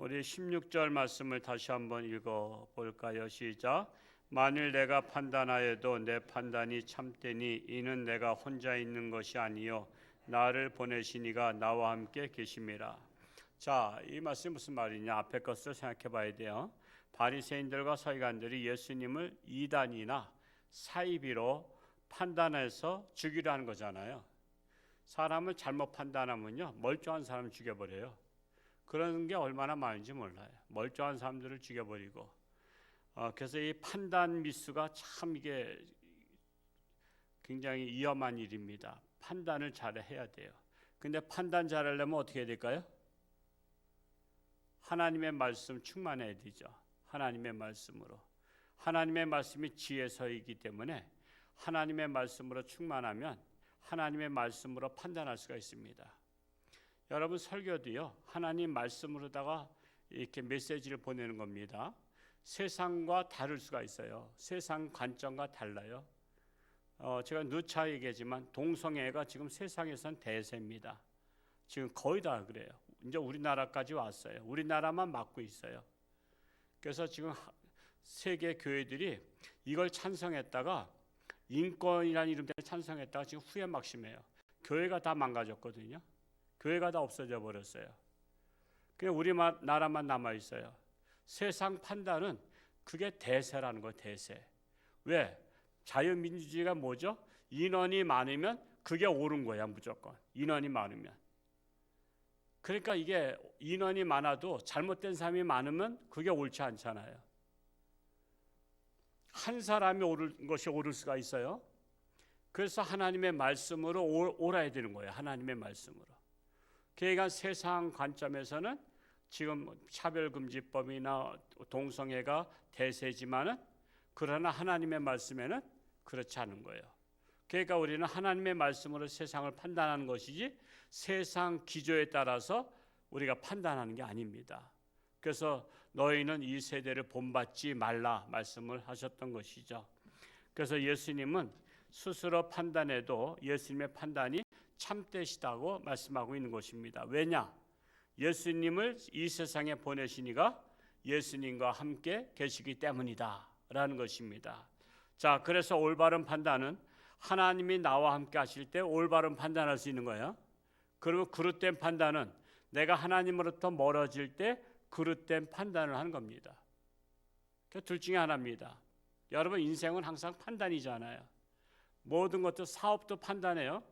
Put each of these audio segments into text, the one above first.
우리 16절 말씀을 다시 한번 읽어 볼까요? 시작. 만일 내가 판단하여도 내 판단이 참되니 이는 내가 혼자 있는 것이 아니요 나를 보내시니가 나와 함께 계심이라. 자, 이 말씀이 무슨 말이냐? 앞에 것을 생각해 봐야 돼요. 바리새인들과 서기관들이 예수님을 이단이나 사이비로 판단해서 죽이려 하는 거잖아요. 사람을 잘못 판단하면요 멀쩡한 사람을 죽여 버려요. 그런 게 얼마나 많은지 몰라요. 멀쩡한 사람들을 죽여버리고 어, 그래서 이 판단 미수가 참 이게 굉장히 위험한 일입니다. 판단을 잘 해야 돼요. 근데 판단 잘 하려면 어떻게 해야 될까요? 하나님의 말씀 충만해야 되죠. 하나님의 말씀으로. 하나님의 말씀이 지혜서이기 때문에 하나님의 말씀으로 충만하면 하나님의 말씀으로 판단할 수가 있습니다. 여러분 설교도요. 하나님 말씀으로다가 이렇게 메시지를 보내는 겁니다. 세상과 다를 수가 있어요. 세상 관점과 달라요. 어, 제가 누차 얘기하지만 동성애가 지금 세상에선 대세입니다. 지금 거의 다 그래요. 이제 우리나라까지 왔어요. 우리나라만 막고 있어요. 그래서 지금 세계 교회들이 이걸 찬성했다가 인권이라는 이름 때문에 찬성했다가 지금 후회 막 심해요. 교회가 다 망가졌거든요. 교회가 다 없어져 버렸어요. 그냥 우리 나라만 남아 있어요. 세상 판단은 그게 대세라는 거예요. 대세. 왜? 자유민주주의가 뭐죠? 인원이 많으면 그게 옳은 거야 무조건. 인원이 많으면. 그러니까 이게 인원이 많아도 잘못된 사람이 많으면 그게 옳지 않잖아요. 한 사람이 옳은 것이 옳을 수가 있어요. 그래서 하나님의 말씀으로 옳아야 되는 거예요. 하나님의 말씀으로. 그러니까 세상 관점에서는 지금 차별금지법이나 동성애가 대세지만은 그러나 하나님의 말씀에는 그렇지 않은 거예요. 그러니까 우리는 하나님의 말씀으로 세상을 판단하는 것이지 세상 기조에 따라서 우리가 판단하는 게 아닙니다. 그래서 너희는 이 세대를 본받지 말라 말씀을 하셨던 것이죠. 그래서 예수님은 스스로 판단해도 예수님의 판단이 참되시다고 말씀하고 있는 것입니다. 왜냐? 예수님을 이 세상에 보내시니가 예수님과 함께 계시기 때문이다 라는 것입니다. 자, 그래서 올바른 판단은 하나님이 나와 함께 하실 때 올바른 판단할 수 있는 거예요. 그리고 그릇된 판단은 내가 하나님으로부터 멀어질 때 그릇된 판단을 하는 겁니다. 그둘 중에 하나입니다. 여러분 인생은 항상 판단이잖아요. 모든 것도 사업도 판단해요.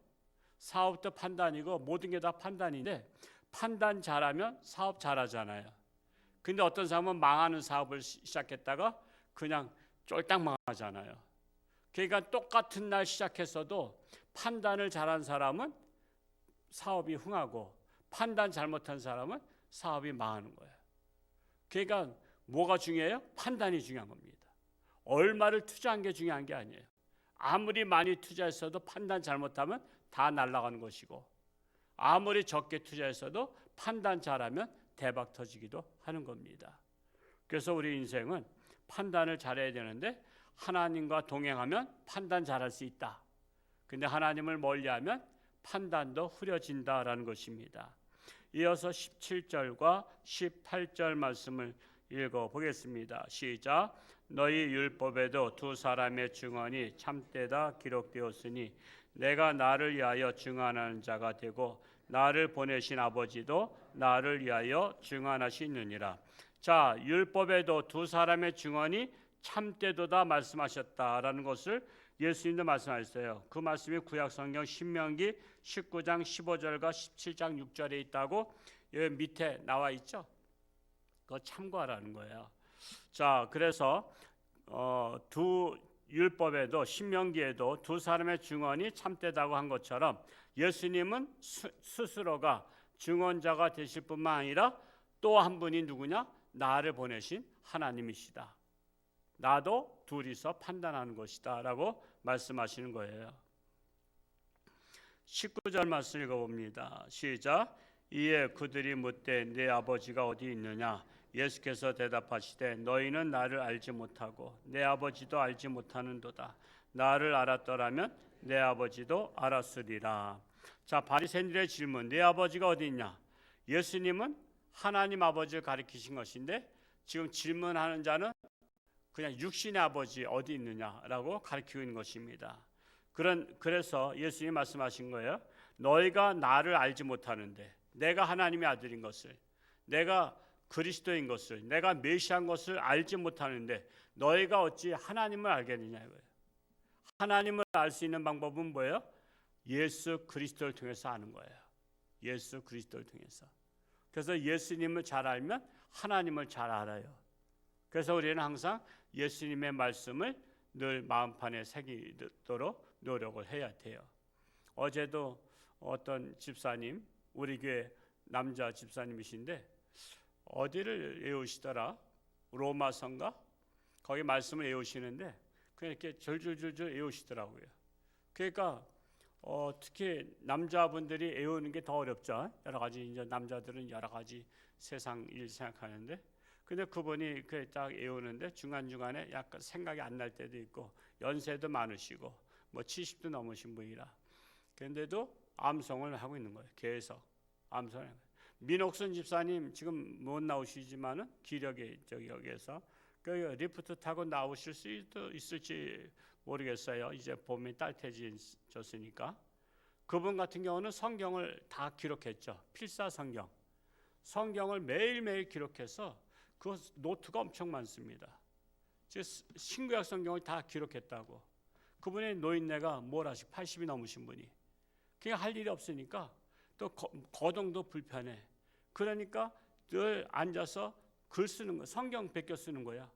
사업도 판단이고 모든 게 다 판단인데 판단 잘하면 사업 잘하잖아요. 근데 어떤 사람은 망하는 사업을 시작했다가 그냥 쫄딱 망하잖아요. 그러니까 똑같은 날 시작했어도 판단을 잘한 사람은 사업이 흥하고 판단 잘못한 사람은 사업이 망하는 거예요. 그러니까 뭐가 중요해요? 판단이 중요한 겁니다. 얼마를 투자한 게 중요한 게 아니에요. 아무리 많이 투자했어도 판단 잘못하면 다 날아가는 것이고 아무리 적게 투자했어도 판단 잘하면 대박 터지기도 하는 겁니다. 그래서 우리 인생은 판단을 잘해야 되는데 하나님과 동행하면 판단 잘할 수 있다. 근데 하나님을 멀리하면 판단도 흐려진다라는 것입니다. 이어서 17절과 18절 말씀을 읽어 보겠습니다. 시작. 너희 율법에도 두 사람의 증언이 참되다 기록되었으니 내가 나를 위하여 증언하는 자가 되고 나를 보내신 아버지도 나를 위하여 증언하시느니라. 자, 율법에도 두 사람의 증언이 참되도다 말씀하셨다라는 것을 예수님도 말씀하셨어요. 그 말씀이 구약 성경 신명기 19장 15절과 17장 6절에 있다고 여기 밑에 나와 있죠. 그거 참고하라는 거예요. 자, 그래서 어, 두 율법에도 신명기에도 두 사람의 증언이 참되다고 한 것처럼 예수님은 스, 스스로가 증언자가 되실 뿐만 아니라 또 한 분이 누구냐? 나를 보내신 하나님이시다. 나도 둘이서 판단하는 것이다라고 말씀하시는 거예요. 19절 말씀 읽어봅니다. 시작. 이에 그들이 묻되 내 아버지가 어디 있느냐? 예수께서 대답하시되 너희는 나를 알지 못하고 내 아버지도 알지 못하는도다. 나를 알았더라면 내 아버지도 알았으리라. 자 바리새인들의 질문: 내 아버지가 어디 있냐? 예수님은 하나님 아버지를 가리키신 것인데 지금 질문하는 자는 그냥 육신의 아버지 어디 있느냐라고 가리키고 있는 것입니다. 그런 그래서 예수님이 말씀하신 거예요. 너희가 나를 알지 못하는데 내가 하나님의 아들인 것을 내가 그리스도인 것을 내가 메시아인 것을 알지 못하는데 너희가 어찌 하나님을 알겠느냐 이거예요. 하나님을 알 수 있는 방법은 뭐예요? 예수 그리스도를 통해서 아는 거예요. 예수 그리스도를 통해서. 그래서 예수님을 잘 알면 하나님을 잘 알아요. 그래서 우리는 항상 예수님의 말씀을 늘 마음판에 새기도록 노력을 해야 돼요. 어제도 어떤 집사님, 우리 교회 남자 집사님이신데 어디를 외우시더라? 로마성가? 거기 말씀을 외우시는데 그냥 이렇게 절절절절 외우시더라고요. 그러니까 어, 특히 남자분들이 외우는 게 더 어렵죠. 여러 가지 이제 남자들은 여러 가지 세상 일 생각하는데 근데 그분이 그딱 외우는데 중간 중간에 약간 생각이 안 날 때도 있고 연세도 많으시고 뭐 70도 넘으신 분이라 그런데도 암송을 하고 있는 거예요. 계속 암송을. 민옥순 집사님 지금 못 나오시지만은 기력이 저기 여기에서 그 리프트 타고 나오실 수도 있을지 모르겠어요. 이제 봄이 따뜻해졌으니까 그분 같은 경우는 성경을 다 기록했죠. 필사 성경. 성경을 매일매일 기록해서 그 노트가 엄청 많습니다. 즉 신구약 성경을 다 기록했다고. 그분의 노인네가 뭘 하시 80이 넘으신 분이. 그냥 할 일이 없으니까 또 거, 거동도 불편해. 그러니까 늘 앉아서 글 쓰는 거, 성경 베껴 쓰는 거야.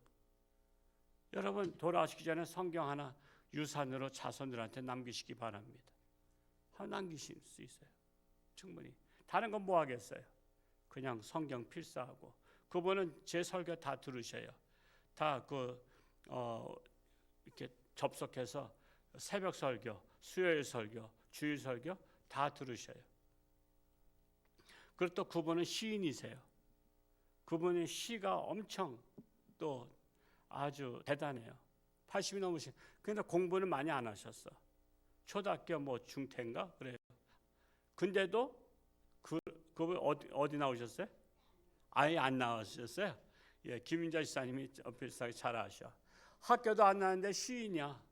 여러분 돌아가시기 전에 성경 하나 유산으로 자손들한테 남기시기 바랍니다. 하나 남기실 수 있어요. 충분히. 다른 건 뭐 하겠어요? 그냥 성경 필사하고 그분은 제 설교 다 들으셔요. 다그 어, 이렇게 접속해서 새벽 설교, 수요일 설교, 주일 설교 다 들으셔요. 그리고 또 그분은 시인이세요. 그분의 시가 엄청 또 아주 대단해요. 80이 넘으신. 근데 공부는 많이 안 하셨어. 초등학교 뭐 중퇴인가 그래요. 근데도 그 그분 어디 어디 나오셨어요? 아예 안 나오셨어요. 예, 김인자 지사님이 비슷하게 잘 아셔. 학교도 안 나는데 시인이야.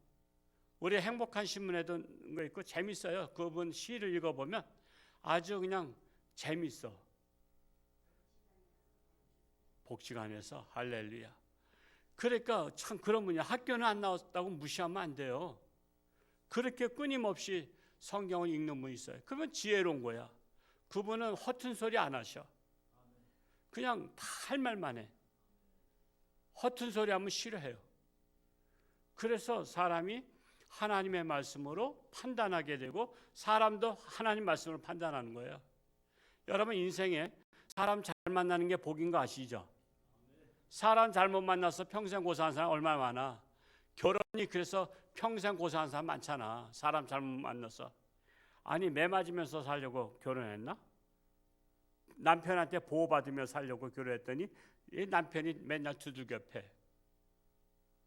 우리 행복한 신문에도 거 있고 재밌어요. 그분 시를 읽어보면 아주 그냥 재밌어. 복지관에서 할렐루야. 그러니까 참 그런 분이 학교는 안 나왔다고 무시하면 안 돼요. 그렇게 끊임없이 성경을 읽는 분이 있어요. 그러면 지혜로운 거야. 그분은 허튼 소리 안 하셔. 그냥 다 할 말만 해. 허튼 소리 하면 싫어해요. 그래서 사람이 하나님의 말씀으로 판단하게 되고 사람도 하나님 말씀으로 판단하는 거예요. 여러분 인생에 사람 잘 만나는 게 복인 거 아시죠? 사람 잘못 만나서 평생 고생한 사람 얼마나 많아. 결혼이 그래서 평생 고생한 사람 많잖아. 사람 잘못 만나서. 아니 매 맞으면서 살려고 결혼했나? 남편한테 보호받으며 살려고 결혼했더니 이 남편이 맨날 두들겨 패.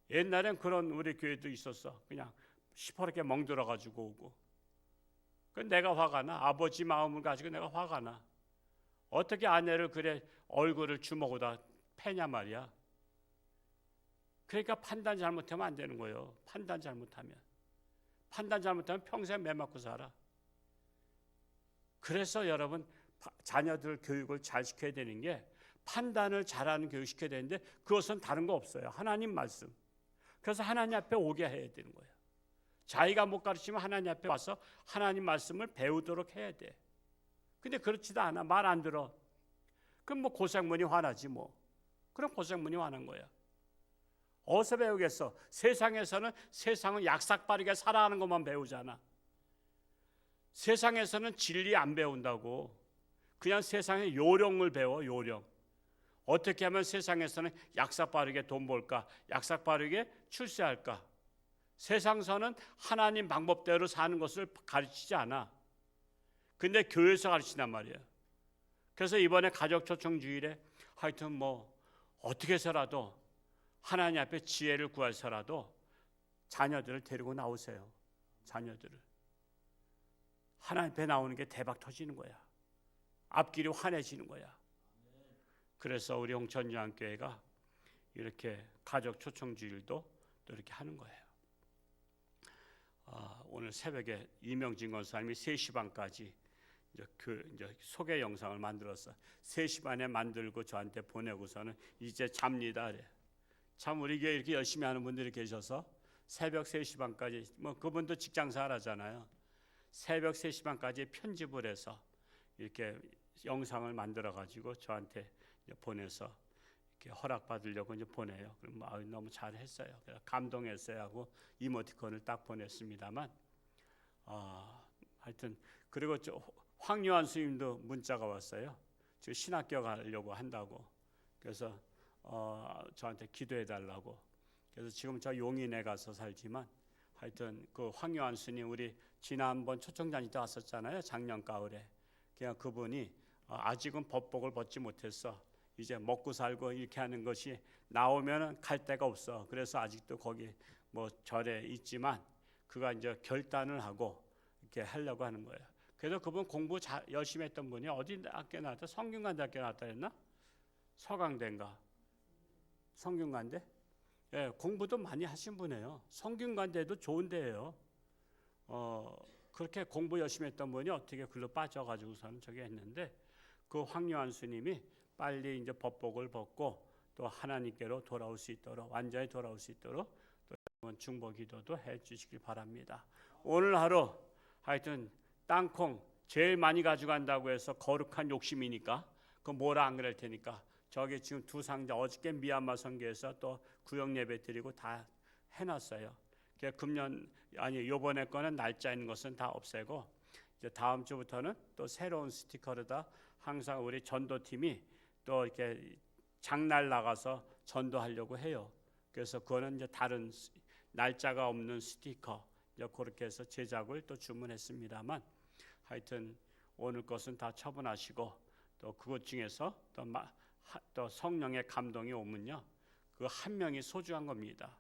옛날엔 그런 우리 교회도 있었어. 그냥 시퍼렇게 멍들어 가지고 오고. 그 내가 화가 나. 아버지 마음을 가지고 내가 화가 나. 어떻게 아내를 그래 얼굴을 주먹으로 패냐 말이야. 그러니까 판단 잘못하면 안 되는 거예요. 판단 잘못하면. 판단 잘못하면 평생 매 맞고 살아. 그래서 여러분 자녀들 교육을 잘 시켜야 되는 게 판단을 잘하는 교육 시켜야 되는데 그것은 다른 거 없어요. 하나님 말씀. 그래서 하나님 앞에 오게 해야 되는 거예요. 자기가 못 가르치면 하나님 앞에 와서 하나님 말씀을 배우도록 해야 돼. 근데 그렇지도 않아. 말 안 들어. 그럼 뭐 고생문이 화나지 뭐. 그럼 고생문이 화난 거야. 어디서 배우겠어? 세상에서는 세상은 약삭 빠르게 살아가는 것만 배우잖아. 세상에서는 진리 안 배운다고. 그냥 세상의 요령을 배워, 요령. 어떻게 하면 세상에서는 약삭 빠르게 돈 벌까? 약삭 빠르게 출세할까? 세상서는 하나님 방법대로 사는 것을 가르치지 않아. 근데 교회에서 가르친단 말이에요. 그래서 이번에 가족 초청 주일에 하여튼 뭐 어떻게 해서라도 하나님 앞에 지혜를 구해서라도 자녀들을 데리고 나오세요. 자녀들을. 하나님 앞에 나오는 게 대박 터지는 거야. 앞길이 환해지는 거야. 그래서 우리 홍천유한교회가 이렇게 가족 초청 주일도 또 이렇게 하는 거예요. 아, 오늘 새벽에 이명진 권사님이 3시 반까지 이제 그 이제 소개 영상을 만들어서 3시 반에 만들고 저한테 보내고서는 이제 잡니다. 그래. 참 우리 교회 이렇게 열심히 하는 분들이 계셔서 새벽 3시 반까지 뭐 그분도 직장생활 하잖아요. 새벽 3시 반까지 편집을 해서 이렇게 영상을 만들어 가지고 저한테 보내서 허락 받으려고 이제 보내요. 그럼 아, 너무 잘했어요. 감동했어요 하고 이모티콘을 딱 보냈습니다만 아, 하여튼 그리고 저 황요한 스님도 문자가 왔어요. 저 신학교 가려고 한다고. 그래서 어, 저한테 기도해 달라고. 그래서 지금 저 용인에 가서 살지만 하여튼 그 황요한 스님 우리 지난번 초청자님 때 왔었잖아요. 작년 가을에. 그냥 그분이 어, 아직은 법복을 벗지 못했어. 이제 먹고 살고 이렇게 하는 것이 나오면은 갈 데가 없어. 그래서 아직도 거기 뭐 절에 있지만 그가 이제 결단을 하고 이렇게 하려고 하는 거예요. 그래서 그분 공부 잘 열심히 했던 분이 어디 학교 나왔다? 성균관대 학교 나왔다 했나? 서강대인가? 성균관대? 예, 공부도 많이 하신 분이에요. 성균관대도 좋은 데예요. 어, 그렇게 공부 열심히 했던 분이 어떻게 글로 빠져가지고서는 저기 했는데 그 황요한 스님이 빨리 이제 법복을 벗고 또 하나님께로 돌아올 수 있도록 완전히 돌아올 수 있도록 또 여러분 중보 기도도 해 주시길 바랍니다. 오늘 하루 하여튼 땅콩 제일 많이 가져간다고 해서 거룩한 욕심이니까 그 뭐라 안 그럴 테니까 저기 지금 두 상자 어저께 미얀마 선교에서 또 구역 예배 드리고 다 해놨어요. 그 금년 아니 요번에 거는 날짜 있는 것은 다 없애고 이제 다음 주부터는 또 새로운 스티커로다 항상 우리 전도팀이 또 이렇게 장날 나가서 전도하려고 해요. 그래서 그거는 이제 다른 스- 날짜가 없는 스티커 이제 그렇게 해서 제작을 또 주문했습니다만 하여튼 오늘 것은 다 처분하시고 또 그것 중에서 또, 마, 하, 또 성령의 감동이 오면요 그 한 명이 소중한 겁니다.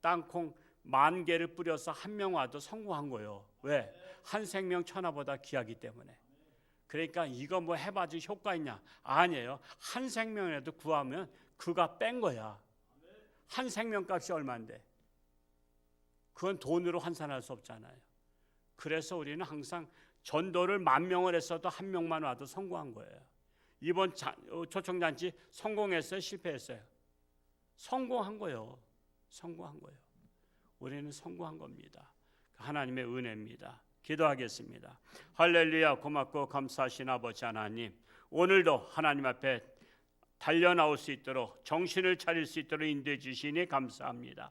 땅콩 만 개를 뿌려서 한 명 와도 성공한 거예요. 왜? 한 생명 천하보다 귀하기 때문에. 그러니까 이거 뭐 해봐도 효과 있냐? 아니에요. 한 생명이라도 구하면 그가 뺀 거야. 한 생명값이 얼마인데? 그건 돈으로 환산할 수 없잖아요. 그래서 우리는 항상 전도를 만 명을 했어도 한 명만 와도 성공한 거예요. 이번 자- 어, 초청잔치 성공했어요, 실패했어요? 성공한 거예요. 성공한 거예요. 우리는 성공한 겁니다. 하나님의 은혜입니다. 기도하겠습니다. 할렐루야 고맙고 감사하신 아버지 하나님 오늘도 하나님 앞에 달려 나올 수 있도록 정신을 차릴 수 있도록 인도해 주시니 감사합니다.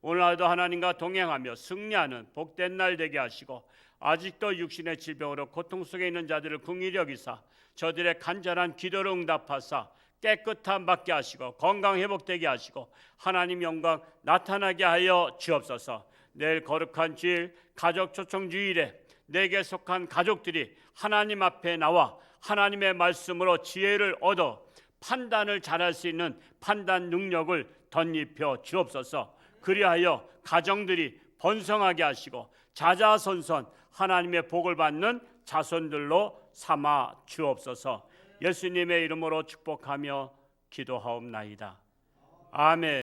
오늘도 하나님과 동행하며 승리하는 복된 날 되게 하시고 아직도 육신의 질병으로 고통 속에 있는 자들을 궁일히 여기사 저들의 간절한 기도를 응답하사 깨끗함 받게 하시고 건강 회복되게 하시고 하나님 영광 나타나게 하여 주옵소서. 내일 거룩한 주일 가족 초청 주일에 내게 속한 가족들이 하나님 앞에 나와 하나님의 말씀으로 지혜를 얻어 판단을 잘할 수 있는 판단 능력을 덧입혀 주옵소서. 그리하여 가정들이 번성하게 하시고 자자손손 하나님의 복을 받는 자손들로 삼아 주옵소서. 예수님의 이름으로 축복하며 기도하옵나이다. 아멘.